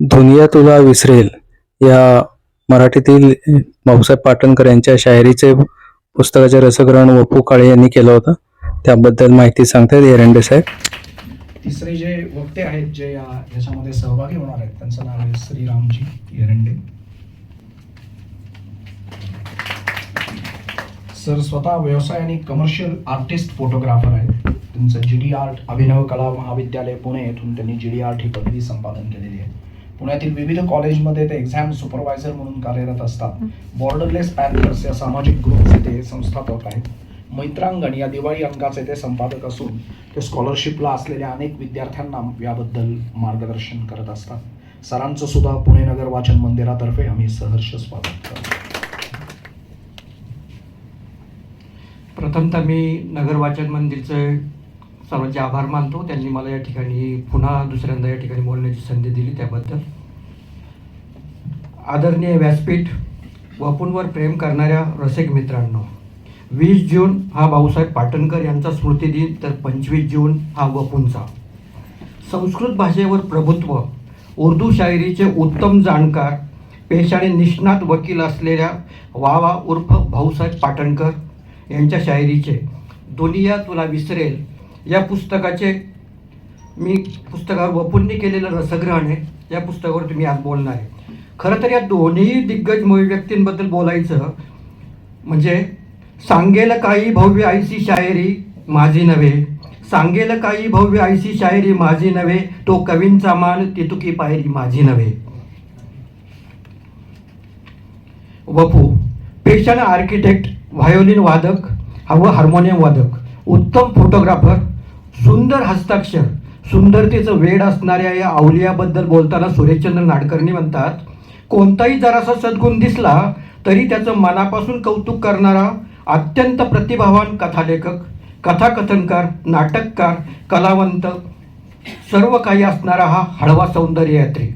दुनिया तुला विसरेल. या मराठीतील भाऊसाहेब पाटणकर यांच्या शायरीचे पुस्तकाचे रसग्रहण वपू काळे यांनी केलं होतं. त्याबद्दल माहिती सांगतात एरंडे साहेब. तिसरे जे वक्ते आहेत जे या सहभागी होणार आहेत त्यांचं नाव आहे श्रीरामजी एरंडे सर स्वतः व्यवसाय आणि कमर्शियल आर्टिस्ट फोटोग्राफर आहेत. त्यांचं जी डी आर्ट अभिनव कला महाविद्यालय पुणे येथून त्यांनी जी डी आर्ट ही पदवी संपादन केलेली आहे. पुण्यातील विविध कॉलेजमध्ये ते एक्झाम सुपरवायझर म्हणून कार्यरत असतात. बॉर्डरलेस पॅन्थर्स या सामाजिक ग्रुपचे ते संस्थापक आहेत. मैत्रांगण या दिवाळी अंकाचे ते संपादक असून ते स्कॉलरशिपला असलेल्या अनेक विद्यार्थ्यांना याबद्दल मार्गदर्शन करत असतात. सरांचं सुद्धा पुणे नगर वाचन मंदिरातर्फे आम्ही सहर्ष स्वागत करतो. प्रथमतः मी नगर वाचन मंदिरचे सर्वांचे आभार मानतो. त्यांनी मला या ठिकाणी पुन्हा दुसऱ्यांदा या ठिकाणी बोलण्याची संधी दिली त्याबद्दल. आदरणीय व्यासपीठ वपूंवर प्रेम करणाऱ्या रसिक मित्रांनो वीस जून हा भाऊसाहेब पाटणकर यांचा स्मृतिदिन तर पंचवीस जून हा वपूंचा. संस्कृत भाषेवर प्रभुत्व उर्दू शायरीचे उत्तम जाणकार पेशाने निष्णात वकील असलेल्या वावा उर्फ भाऊसाहेब पाटणकर यांच्या शायरीचे दुनिया तुला विसरेल या पुस्तकाचे मी पुस्तकावर वपूंनी केलेलं रसग्रहण आहे. या पुस्तकावर तुम्ही आज बोलणार आहे. खरं तर या दोन्ही दिग्गज व्यक्तींबद्दल बोलायचं म्हणजे सांगेल काही भव्य आयसी शायरी माझी नव्हे. सांगेल काही भव्य आयसी शायरी माझी नव्हे. तो कवींचा मान तितुकी पायरी माझी नव्हे. वपू पेशन आर्किटेक्ट व्हायोलिन वादक व हार्मोनियम वादक उत्तम फोटोग्राफर सुंदर हस्ताक्षर सुंदरतेचं वेड असणाऱ्या या अवलियाबद्दल बोलताना सुरेशचंद्र नाडकर्णी म्हणतात कोणताही जरासा सद्गुण दिसला तरी त्याचं मनापासून कौतुक करणारा अत्यंत प्रतिभावान कथालेखक कथाकथनकार नाटककार कलावंत सर्व काही असणारा हा हळवा सौंदर्य यात्री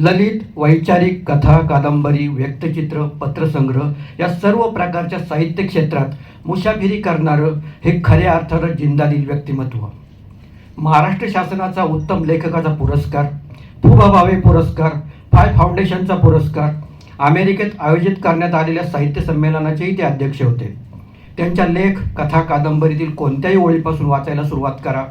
ललित वैचारिक कथा कादंबरी व्यक्तचित्र पत्रसंग्रह या सर्व प्रकारच्या साहित्य क्षेत्रात मुसाफिरी करणारं हे खऱ्या अर्थानं जिंदादिल व्यक्तिमत्व. महाराष्ट्र शासनाचा उत्तम लेखकाचा पुरस्कार फुबा भावे पुरस्कार फाय फाउंडेशनचा पुरस्कार अमेरिकेत आयोजित करण्यात आलेल्या साहित्य संमेलनाचेही ते अध्यक्ष होते. त्यांच्या लेख कथा कादंबरीतील कोणत्याही ओळीपासून वाचायला सुरुवात करा.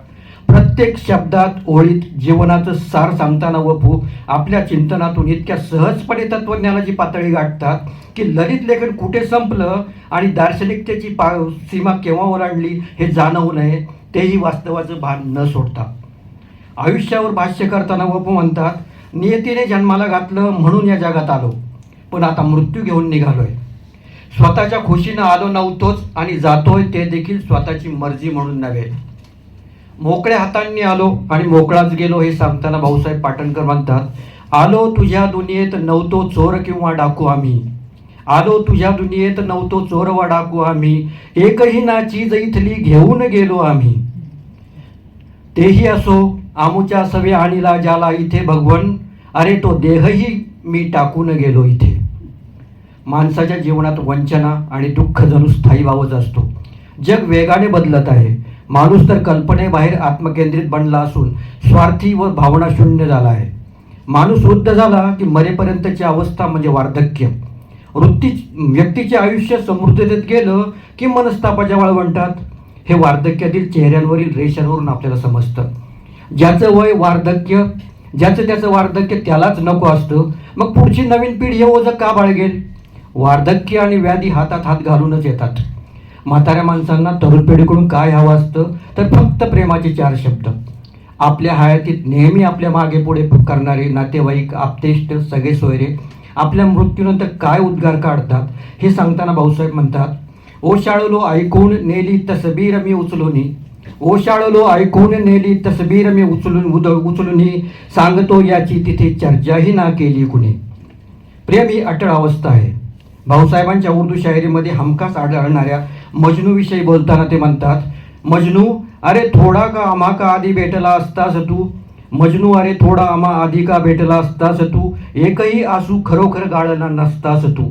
प्रत्येक शब्दात ओळीत जीवनाचं सार सांगताना वपू आपल्या चिंतनातून इतक्या सहजपणे तत्वज्ञानाची पातळी गाठतात की ललित लेखन कुठे संपलं आणि दार्शनिकतेची पा सीमा केव्हा ओलांडली हे जाणवू नये तेही वास्तवाचं भान न सोडता. आयुष्यावर भाष्य करताना वपू म्हणतात नियतीने जन्माला घातलं म्हणून या जगात आलो पण आता मृत्यू घेऊन निघालोय. स्वतःच्या खुशीनं आलो नव्हतोच आणि जातोय ते देखील स्वतःची मर्जी म्हणून नव्हे. मोकळ्या हातांनी आलो आणि मोकळाच गेलो हे सांगताना भाऊसाहेब पाटणकर म्हणतात आलो तुझ्या दुनियेत नव्हतो चोर किंवा डाकू आम्ही. आलो तुझ्या दुनियेत नव्हतो चोर वा डाकू आम्ही. एकही ना चीज इथली घेऊन गेलो आम्ही. तेही असो आमुच्या सवे आणीला ज्याला इथे भगवन अरे तो देहही मी टाकून गेलो इथे. माणसाच्या जीवनात वंचना आणि दुःख जणू स्थायी भावच असतो. जग वेगाने बदलत आहे. माणूस तर कल्पनेबाहेर आत्मकेंद्रित बनला असून स्वार्थी व भावना शून्य झाला आहे. माणूस वृद्ध झाला की मरेपर्यंतची अवस्था म्हणजे वार्धक्य. वृत्ती व्यक्तीचे आयुष्य समृद्धतेत गेलं की मनस्तापाच्या वाळवंटात? हे वार्धक्यातील चेहऱ्यांवरील रेषांवरून आपल्याला समजतं. ज्याचं वय वार्धक्य ज्याचं त्याचं वार्धक्य त्यालाच नको असतं मग पुढची नवीन पिढी हे ओझं का बाळगेल? वार्धक्य आणि व्याधी हातात हात घालूनच येतात. म्हाताऱ्या माणसांना तरुण पिढीकडून काय हवं असतं? तर फक्त प्रेमाचे चार शब्द. आपल्या हयातीत नेहमी आपल्या मागे पुढे करणारे नातेवाईक आपतेष्ट सगळे सोयरे आपल्या मृत्यूनंतर काय उद्गार काढतात? हे सांगताना भाऊसाहेब म्हणतात ओशाळलो ऐकून नेली तसबीर मी उचलूनी ओशाळलो ऐकून नेली तसबीर मी उचलून उद उचलूनी सांगतो याची तिथे चर्चाही ना केली कुणी. प्रेम ही अटळ अवस्था आहे. भाऊसाहेबांच्या उर्दू शायरीमध्ये हमखास आढळणाऱ्या मजनूविषयी बोलताना ते म्हणतात मजनू अरे थोडा का आम्हा का आधी भेटला असतास तू? मजनू अरे थोडा आम्हा आधी का भेटला असतास तू? एकही आसू खरोखर गाळला नसतास तू.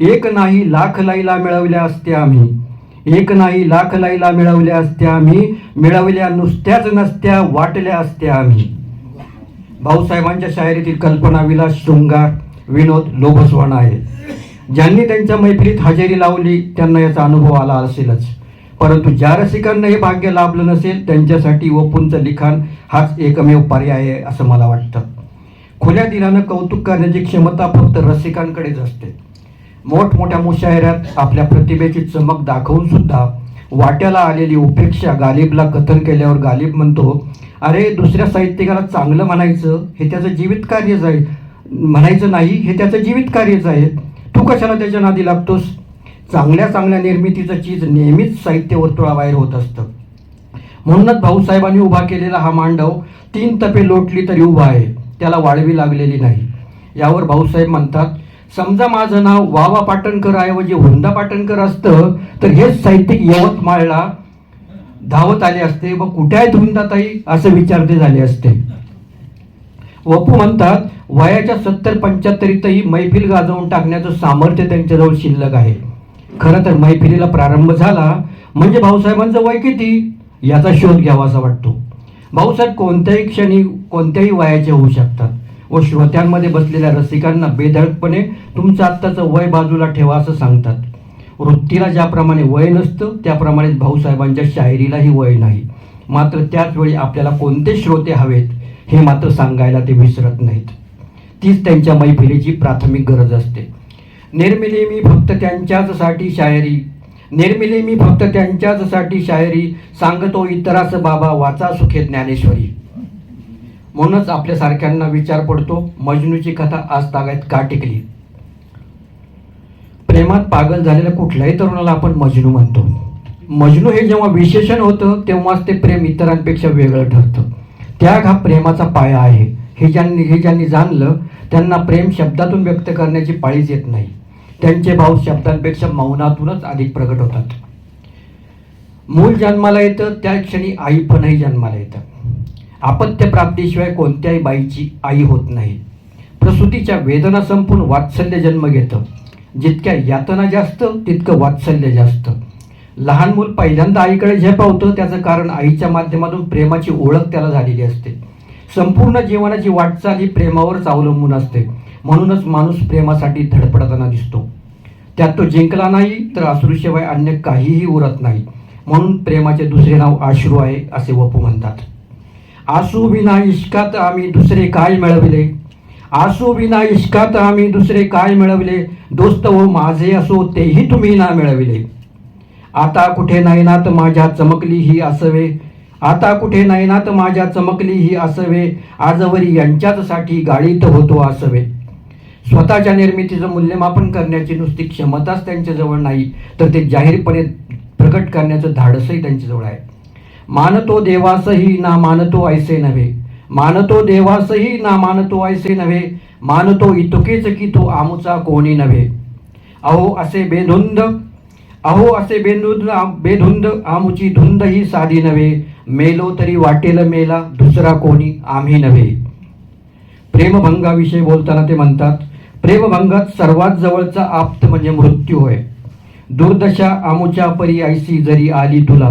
एक नाही लाख लाईला मिळवल्या असत्या आम्ही. एक नाही लाख लाईला मिळवल्या असत्या आम्ही. मिळवल्या नुसत्याच नसत्या वाटल्या असत्या आम्ही. भाऊसाहेबांच्या शायरीतील कल्पना विलास शृंगार विनोद लोभस्वान आहे ज्यांनी त्यांच्या मैफिलीत हजेरी लावली त्यांना याचा अनुभव आला असेलच. परंतु ज्या रसिकांना हे भाग्य लाभलं नसेल त्यांच्यासाठी ओपूंचं लिखाण हाच एकमेव पर्याय आहे असं मला वाटतं. खुल्या दिलानं कौतुक करण्याची क्षमता फक्त रसिकांकडेच असते. मोठमोठ्या मुशायऱ्यात आपल्या प्रतिभेची चमक दाखवून सुद्धा वाट्याला आलेली उपेक्षा गालिबला कथन केल्यावर गालिब म्हणतो अरे दुसऱ्या साहित्यिकाला चांगलं म्हणायचं हे त्याचं जीवित कार्यच आहे. म्हणायचं नाही हे त्याचं जीवित कार्यच आहे. कशाला त्याच्या नादी लागतोस? चांगल्या चांगल्या निर्मितीचं चीज नेहमीच साहित्य वर्तुळाबाहेर होत असतं. म्हणूनच भाऊसाहेबांनी उभा केलेला हा मांडव तीन तपे लोटली तरी उभा आहे. त्याला वाळवी लागलेली नाही. यावर भाऊसाहेब म्हणतात समजा माझं नाव वावा पाटणकर ऐवजी हुंदा पाटणकर असतं तर हेच साहित्यिक यवतमाळला धावत आले असते व कुठे आहेत हुंदाताई? असं विचारते झाले असते. वपू म्हणतात वयाच्या सत्तर पंच्याहत्तरीतही मैफिल गाजवून टाकण्याचं सामर्थ्य त्यांच्याजवळ शिल्लक आहे. खरं तर मैफिलीला प्रारंभ झाला म्हणजे भाऊसाहेबांचं वय किती? याचा शोध घ्यावा असा वाटतो. भाऊसाहेब कोणत्याही क्षणी कोणत्याही वयाचे होऊ शकतात व श्रोत्यांमध्ये बसलेल्या रसिकांना बेधडकपणे तुमचं आत्ताचं वय बाजूला ठेवा असं सांगतात. वृत्तीला ज्याप्रमाणे वय नसतं त्याप्रमाणेच भाऊसाहेबांच्या शायरीलाही वय नाही. मात्र त्याचवेळी आपल्याला कोणते श्रोते हवेत? हे मात्र सांगायला ते विसरत नाहीत. तीच त्यांच्या मैफिलीची प्राथमिक गरज असते. निर्मिली मी फक्त त्यांच्याचसाठी शायरी निर्मिली मी फक्त त्यांच्याचसाठी शायरी सांगतो इतरास बाबा वाचा सुखे ज्ञानेश्वरी. म्हणूनच आपल्यासारख्यांना विचार पडतो मजनूची कथा आज तागायत का टिकली? प्रेमात पागल झालेल्या कुठल्याही तरुणाला आपण मजनू म्हणतो. मजनू हे जेव्हा विशेषण होतं तेव्हाच ते प्रेम इतरांपेक्षा वेगळं ठरतं. त्याग हा प्रेमाचा पाया आहे. हे ज्यांनी हे ज्यांनी जाणलं त्यांना प्रेम शब्दातून व्यक्त करण्याची पाळीच येत नाही. त्यांचे भाव शब्दांपेक्षा मौनातूनच अधिक प्रगट होतात. मूल जन्माला येतं त्या क्षणी आईपणही जन्माला येतं. आपत्यप्राप्तीशिवाय कोणत्याही बाईची आई होत नाही. प्रसूतीच्या वेदना संपून वात्सल्य जन्म घेतं. जितक्या यातना जास्त तितकं वात्सल्य जास्त. लहान मूल पहिल्यांदा आईकडे झेपावतं त्याचं कारण आईच्या माध्यमातून प्रेमाची ओळख त्याला झालेली असते. संपूर्ण जीवनाची वाटचाल ही प्रेमावरच अवलंबून असते. म्हणूनच माणूस प्रेमासाठी धडपडताना दिसतो. त्यात तो जिंकला नाही तर अश्रूशिवाय अन्य काहीही उरत नाही. म्हणून प्रेमाचे दुसरे नाव आश्रू आहे असे वपू म्हणतात. आसू विना इश्कात आम्ही दुसरे काय मिळविले? आसू विना इश्कात आम्ही दुसरे काय मिळविले? दोस्त व माझे असो तेही तुम्ही ना मिळविले. आता कुठे नाही माझ्या चमकली ही असवे. आता कुठे नाही माझ्या चमकली ही असवे. आजवरी यांच्याचसाठी गाळीत होतो असवे स्वतःच्या निर्मितीचं मूल्यमापन करण्याची नुसती क्षमताच त्यांच्याजवळ नाही तर ते जाहीरपणे प्रकट करण्याचं धाडसही त्यांच्याजवळ आहे. मानतो देवासही ना मानतो ऐसे नव्हे. मानतो देवासही ना मानतो ऐसे नव्हे. मानतो इतुकेच की तो आमुचा कोणी नव्हे. अहो असे बेधुंद अहो असे बेधुंद बेधुंद आमुची धुंद ही साधी नव्हे. मेलो तरी वाटेल मेला दुसरा कोणी आम्ही नव्हे. प्रेमभंगाविषयी बोलताना ते म्हणतात प्रेमभंगात सर्वात जवळचा आप्त म्हणजे मृत्यू होय. दुर्दशा आमुच्या परी ऐसी जरी आली तुला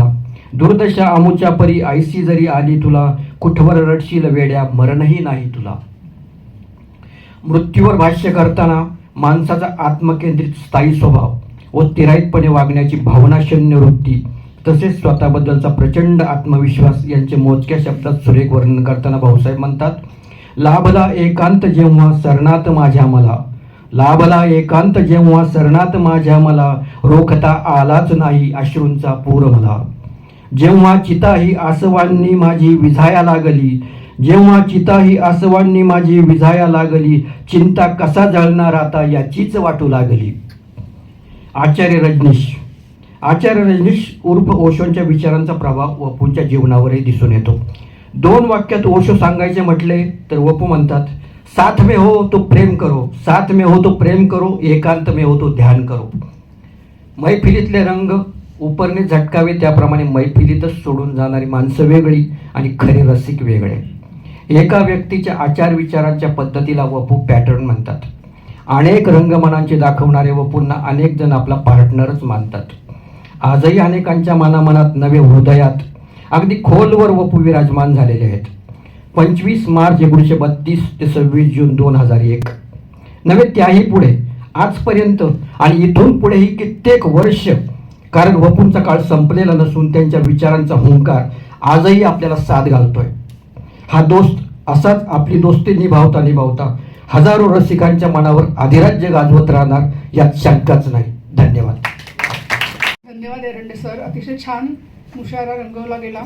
दुर्दशा आमुच्या परी ऐसी जरी आली तुला कुठवर रडशील वेड्या मरणही नाही तुला. मृत्यूवर भाष्य करताना माणसाचा आत्मकेंद्रित स्थायी स्वभाव. व तिराईतपणे वागण्याची भावनाशून्य वृत्ती तसेच स्वतःबद्दलचा प्रचंड आत्मविश्वास यांचे मोजक्या शब्दात सुरेख वर्णन करताना भाऊसाहेब म्हणतात लाभला एकांत जेव्हा सरणात माझ्या मला लाभला एकांत जेव्हा सरणात माझ्या मला रोखता आलाच नाही अश्रूंचा पूर मला. जेव्हा चिता ही आसवांनी माझी विझाया लागली जेव्हा चिता ही आसवांनी माझी विझाया लागली चिंता कसा जळणार आता याचीच वाटू लागली. आचार्य रजनीश. आचार्य रजनीश उर्फ ओशोंच्या विचारांचा प्रभाव वपूंच्या जीवनावरही दिसून येतो. दोन वाक्यात ओशो सांगायचे म्हटले तर वपू म्हणतात साथ में हो तो प्रेम करो साथ में हो तो प्रेम करो एकांत में हो तो ध्यान करो. मैफिलीतले रंग उपरने झटकावे त्याप्रमाणे मैफिलीतच सोडून जाणारी माणसं वेगळी आणि खरे रसिक वेगळे. एका व्यक्तीच्या आचार विचारांच्या पद्धतीला वपू पॅटर्न म्हणतात. अनेक रंगमनांचे दाखवणारे वपूंना अनेक जण आपला पार्टनरच मानतात. आजही अनेकांच्या मनामनात नवे हृदयात अगदी खोलवर वपू विराजमान झालेले आहेत. पंचवीस मार्च एकोणीसशे बत्तीस ते सव्वीस जून दोन हजार एक. नव्हे त्याही पुढे आजपर्यंत आणि इथून पुढेही कित्येक वर्ष कारण वपूंचा काळ संपलेला नसून त्यांच्या विचारांचा हुंकार आजही आपल्याला साथ घालतोय. हा दोस्त असाच आपली दोस्ती निभावता निभावता हजारो रसिकांच्या मनावर अधिराज्य गाजवत राहणार यात शंकाच नाही. धन्यवाद. धन्यवाद एरंडे सर. अतिशय छान मुशारा रंगवला गेला.